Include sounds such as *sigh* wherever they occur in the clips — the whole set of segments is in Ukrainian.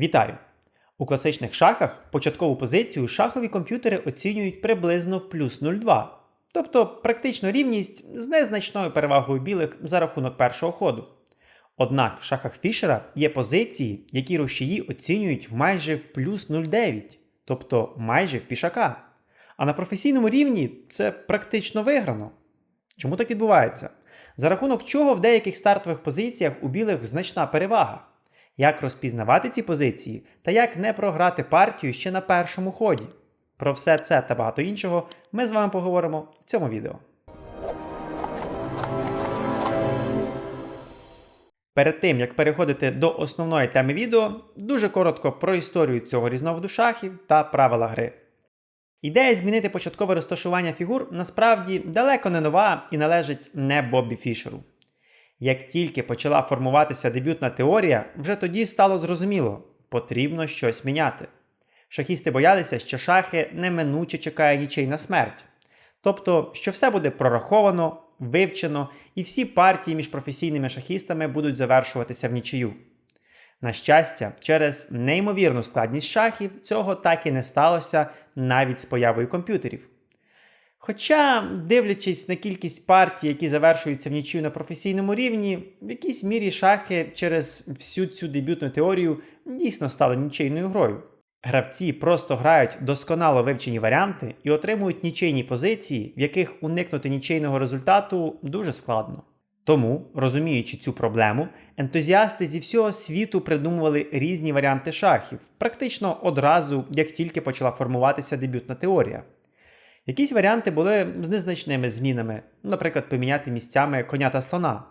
Вітаю! У класичних шахах початкову позицію шахові комп'ютери оцінюють приблизно в плюс 0,2, тобто практично рівність з незначною перевагою білих за рахунок першого ходу. Однак в шахах Фішера є позиції, які рушії оцінюють в майже в плюс 0,9, тобто майже в пішака. А на професійному рівні це практично виграно. Чому так відбувається? За рахунок чого в деяких стартових позиціях у білих значна перевага? Як розпізнавати ці позиції та як не програти партію ще на першому ході? Про все це та багато іншого ми з вами поговоримо в цьому відео. Перед тим як переходити до основної теми відео, дуже коротко про історію цього різновиду шахів та правила гри. Ідея змінити початкове розташування фігур насправді далеко не нова і належить не Боббі Фішеру. Як тільки почала формуватися дебютна теорія, вже тоді стало зрозуміло, потрібно щось міняти. Шахісти боялися, що шахи неминуче чекає нічий на смерть. Тобто, що все буде прораховано, вивчено, і всі партії між професійними шахістами будуть завершуватися в нічию. На щастя, через неймовірну складність шахів цього так і не сталося навіть з появою комп'ютерів. Хоча, дивлячись на кількість партій, які завершуються в нічию на професійному рівні, в якійсь мірі шахи через всю цю дебютну теорію дійсно стали нічийною грою. Гравці просто грають досконало вивчені варіанти і отримують нічийні позиції, в яких уникнути нічийного результату дуже складно. Тому, розуміючи цю проблему, ентузіасти зі всього світу придумували різні варіанти шахів, практично одразу, як тільки почала формуватися дебютна теорія. Якісь варіанти були з незначними змінами, наприклад, поміняти місцями коня та слона,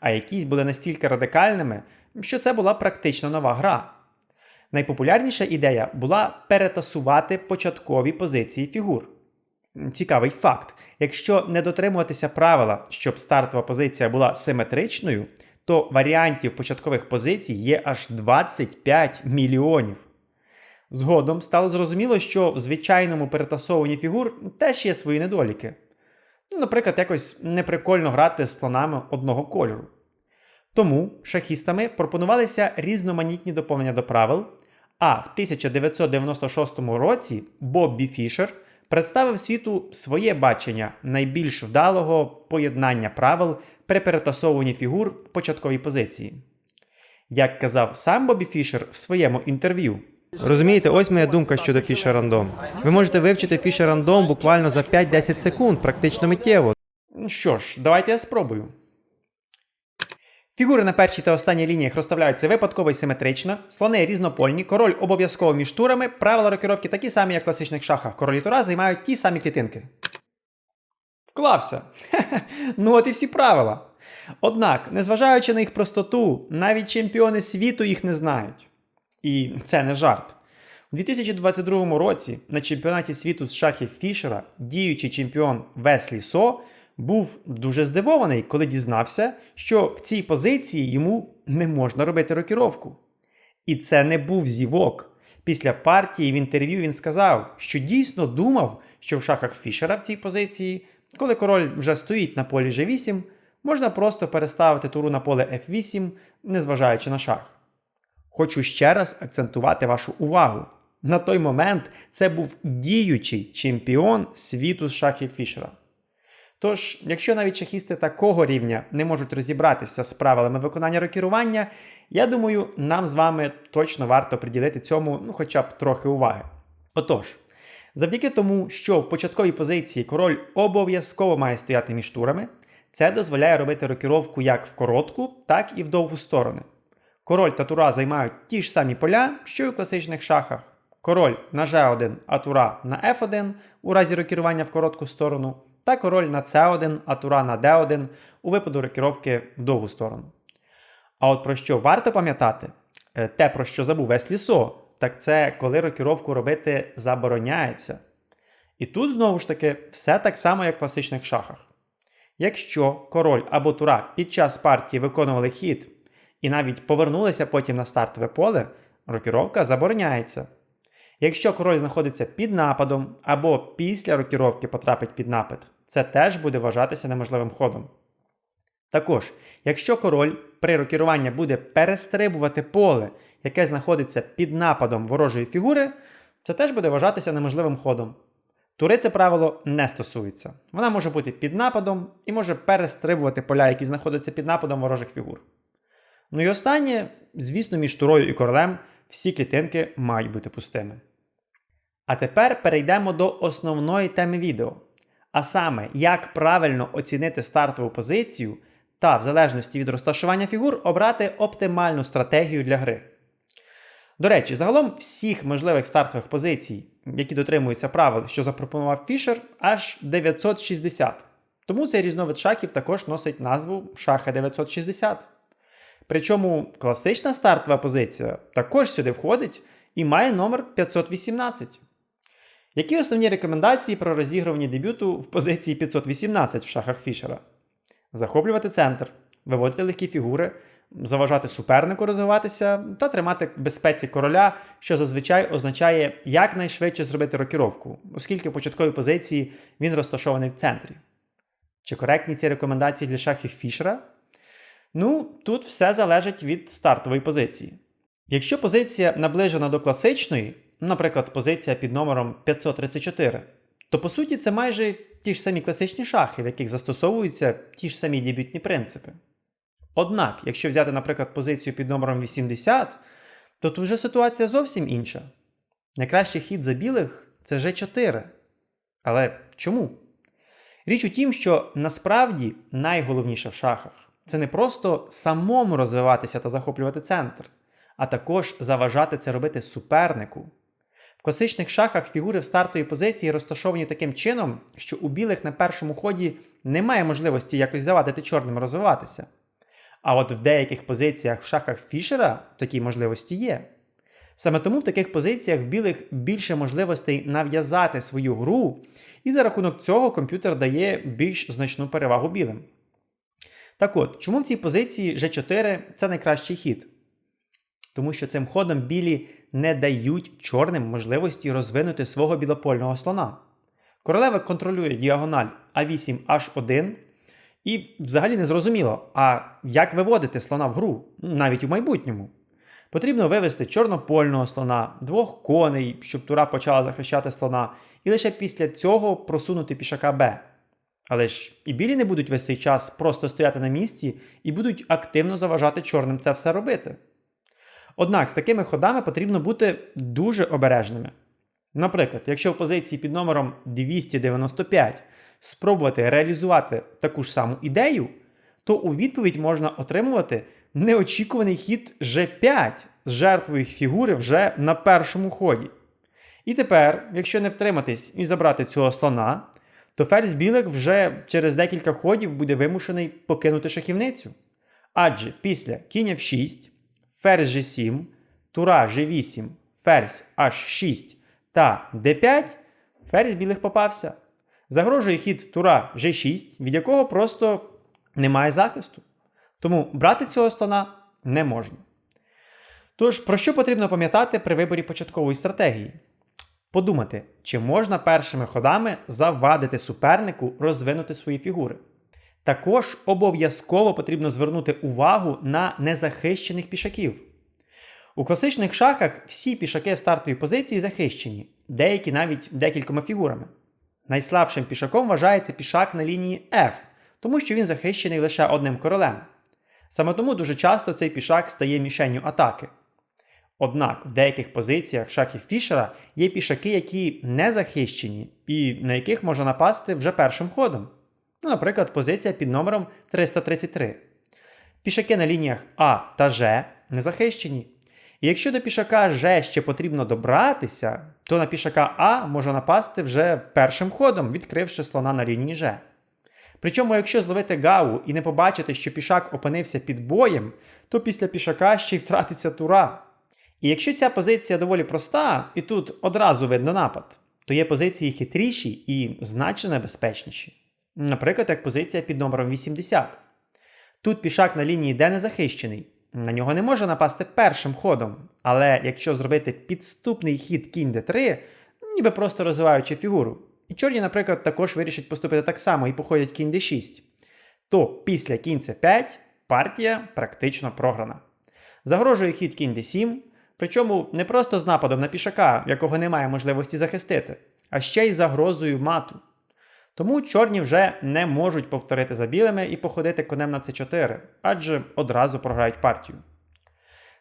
а якісь були настільки радикальними, що це була практично нова гра. Найпопулярніша ідея була перетасувати початкові позиції фігур. Цікавий факт: якщо не дотримуватися правила, щоб стартова позиція була симетричною, то варіантів початкових позицій є аж 25 мільйонів. Згодом стало зрозуміло, що в звичайному перетасовуванні фігур теж є свої недоліки. Ну, Наприклад, якось неприкольно грати з слонами одного кольору. Тому шахістами пропонувалися різноманітні доповнення до правил, а в 1996 році Боббі Фішер представив світу своє бачення найбільш вдалого поєднання правил при перетасовуванні фігур в початковій позиції. Як казав сам Бобі Фішер в своєму інтерв'ю, Розумієте, ось моя думка щодо Fisher Random. Ви можете вивчити Fisher Random буквально за 5-10 секунд, практично миттєво. Ну Що ж, давайте я спробую. Фігури на першій та останній лініях розставляються випадково і симетрично, слони різнопольні, король обов'язково між турами, правила рокіровки такі самі, як в класичних шахах. Королі тура займають ті самі клітинки. Вклався. *laughs* ну от і всі правила. Однак, незважаючи на їх простоту, навіть чемпіони світу їх не знають. І це не жарт. У 2022 році на чемпіонаті світу з шахів Фішера діючий чемпіон Веслі Со був дуже здивований, коли дізнався, що в цій позиції йому не можна робити рокіровку. І це не був зівок. Після партії в інтерв'ю він сказав, що дійсно думав, що в шахах Фішера в цій позиції, коли король вже стоїть на полі G8, можна просто переставити туру на поле F8, незважаючи на шах. Хочу ще раз акцентувати вашу увагу. На той момент це був діючий чемпіон світу з шахів Фішера. Тож, якщо навіть шахісти такого рівня не можуть розібратися з правилами виконання рокірування, я думаю, нам з вами точно варто приділити цьому ну, хоча б трохи уваги. Отож, завдяки тому, що в початковій позиції король обов'язково має стояти між турами, це дозволяє робити рокіровку як в коротку, так і в довгу сторони. Король та тура займають ті ж самі поля, що й у класичних шахах. Король на G1, а тура на F1 у разі рокірування в коротку сторону, та король на C1, а тура на D1 у випаду рокіровки в довгу сторону. А от про що варто пам'ятати, е, те, про що забув весь лісо, так це коли рокіровку робити забороняється. І тут знову ж таки все так само, як в класичних шахах. Якщо король або тура під час партії виконували хід і навіть повернулися потім на стартове поле, рокіровка забороняється. Якщо король знаходиться під нападом або після рокіровки потрапить під напад, це теж буде вважатися неможливим ходом. Також, якщо король при рокіруванні буде перестрибувати поле яке знаходиться під нападом ворожої фігури, це теж буде вважатися неможливим ходом. Тури це правило не стосується. Вона може бути під нападом і може перестрибувати поля, які знаходяться під нападом ворожих фігур. Ну і останнє, звісно, між турою і королем всі клітинки мають бути пустими. А тепер перейдемо до основної теми відео. А саме, як правильно оцінити стартову позицію та, в залежності від розташування фігур, обрати оптимальну стратегію для гри. До речі, загалом всіх можливих стартових позицій, які дотримуються правил, що запропонував Фішер, аж 960. Тому цей різновид шахів також носить назву шаха 960. Причому класична стартова позиція також сюди входить і має номер 518. Які основні рекомендації про розігрування дебюту в позиції 518 в шахах Фішера? Захоплювати центр, виводити легкі фігури, заважати супернику розвиватися та тримати безпеці короля, що зазвичай означає якнайшвидше зробити рокіровку, оскільки в початковій позиції він розташований в центрі. Чи коректні ці рекомендації для шахів Фішера? Ну, тут все залежить від стартової позиції. Якщо позиція наближена до класичної, наприклад, позиція під номером 534, то по суті це майже ті ж самі класичні шахи, в яких застосовуються ті ж самі дебютні принципи. Однак, якщо взяти, наприклад, позицію під номером 80, то тут вже ситуація зовсім інша. Найкращий хід за білих це G4. Але чому? Річ у тім, що насправді найголовніше в шахах це не просто самому розвиватися та захоплювати центр, а також заважати це робити супернику. В класичних шахах фігури в стартовій позиції розташовані таким чином, що у білих на першому ході немає можливості якось завадити чорним розвиватися. А от в деяких позиціях в шахах Фішера такі можливості є. Саме тому в таких позиціях в білих більше можливостей нав'язати свою гру, і за рахунок цього комп'ютер дає більш значну перевагу білим. Так от, чому в цій позиції G4 це найкращий хід? Тому що цим ходом білі не дають чорним можливості розвинути свого білопольного слона. Королева контролює діагональ А8H1, і взагалі не зрозуміло, а як виводити слона в гру, навіть у майбутньому. Потрібно вивести чорнопольного слона, двох коней, щоб тура почала захищати слона, і лише після цього просунути пішака Б. Але ж і білі не будуть весь цей час просто стояти на місці і будуть активно заважати чорним це все робити. Однак з такими ходами потрібно бути дуже обережними. Наприклад, якщо в позиції під номером 295 спробувати реалізувати таку ж саму ідею, то у відповідь можна отримувати неочікуваний хід G5 з жертвою фігури вже на першому ході. І тепер, якщо не втриматись і забрати цього слона, то ферзь білих вже через декілька ходів буде вимушений покинути шахівницю. Адже після кінь f6, ферзь g7, тура g8, ферзь h6 та d5, ферзь білих попався. Загрожує хід тура g6, від якого просто немає захисту. Тому брати цього слона не можна. Тож, про що потрібно пам'ятати при виборі початкової стратегії? Подумати, чи можна першими ходами завадити супернику розвинути свої фігури. Також обов'язково потрібно звернути увагу на незахищених пішаків. У класичних шахах всі пішаки в стартовій позиції захищені, деякі навіть декількома фігурами. Найслабшим пішаком вважається пішак на лінії F, тому що він захищений лише одним королем. Саме тому дуже часто цей пішак стає мішенню атаки. Однак в деяких позиціях шахів Фішера є пішаки, які не захищені, і на яких можна напасти вже першим ходом. Ну, Наприклад, позиція під номером 333. Пішаки на лініях А та Ж не захищені. І якщо до пішака Ж ще потрібно добратися, то на пішака А може напасти вже першим ходом, відкривши слона на лінії Ж. Причому, якщо зловити гаву і не побачити, що пішак опинився під боєм, то після пішака ще й втратиться тура. І якщо ця позиція доволі проста, і тут одразу видно напад, то є позиції хитріші і значно небезпечніші. Наприклад, як позиція під номером 80. Тут пішак на лінії Д не захищений, на нього не може напасти першим ходом. Але якщо зробити підступний хід кінь d3, ніби просто розвиваючи фігуру, і чорні, наприклад, також вирішать поступити так само і походять кінь d6, то після кінь c5 партія практично програна. Загрожує хід кінь d7, Причому не просто з нападом на пішака, якого немає можливості захистити, а ще й загрозою мату. Тому чорні вже не можуть повторити за білими і походити конем на c4, адже одразу програють партію.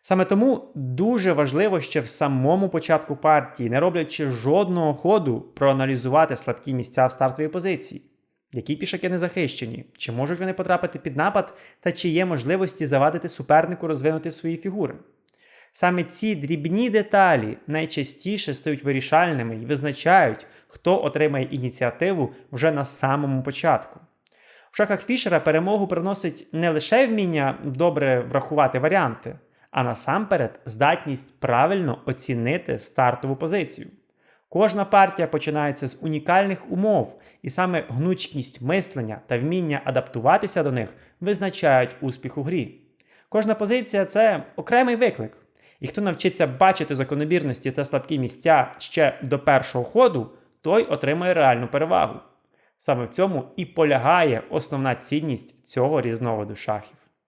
Саме тому дуже важливо ще в самому початку партії, не роблячи жодного ходу, проаналізувати слабкі місця в стартовій позиції. Які пішаки не захищені, чи можуть вони потрапити під напад, та чи є можливості завадити супернику розвинути свої фігури. Саме ці дрібні деталі найчастіше стають вирішальними і визначають, хто отримає ініціативу вже на самому початку. В шахах Фішера перемогу приносить не лише вміння добре врахувати варіанти, а насамперед здатність правильно оцінити стартову позицію. Кожна партія починається з унікальних умов, і саме гнучкість мислення та вміння адаптуватися до них визначають успіх у грі. Кожна позиція це окремий виклик. І хто навчиться бачити закономірності та слабкі місця ще до першого ходу, той отримає реальну перевагу. Саме в цьому і полягає основна цінність цього різновиду шахів.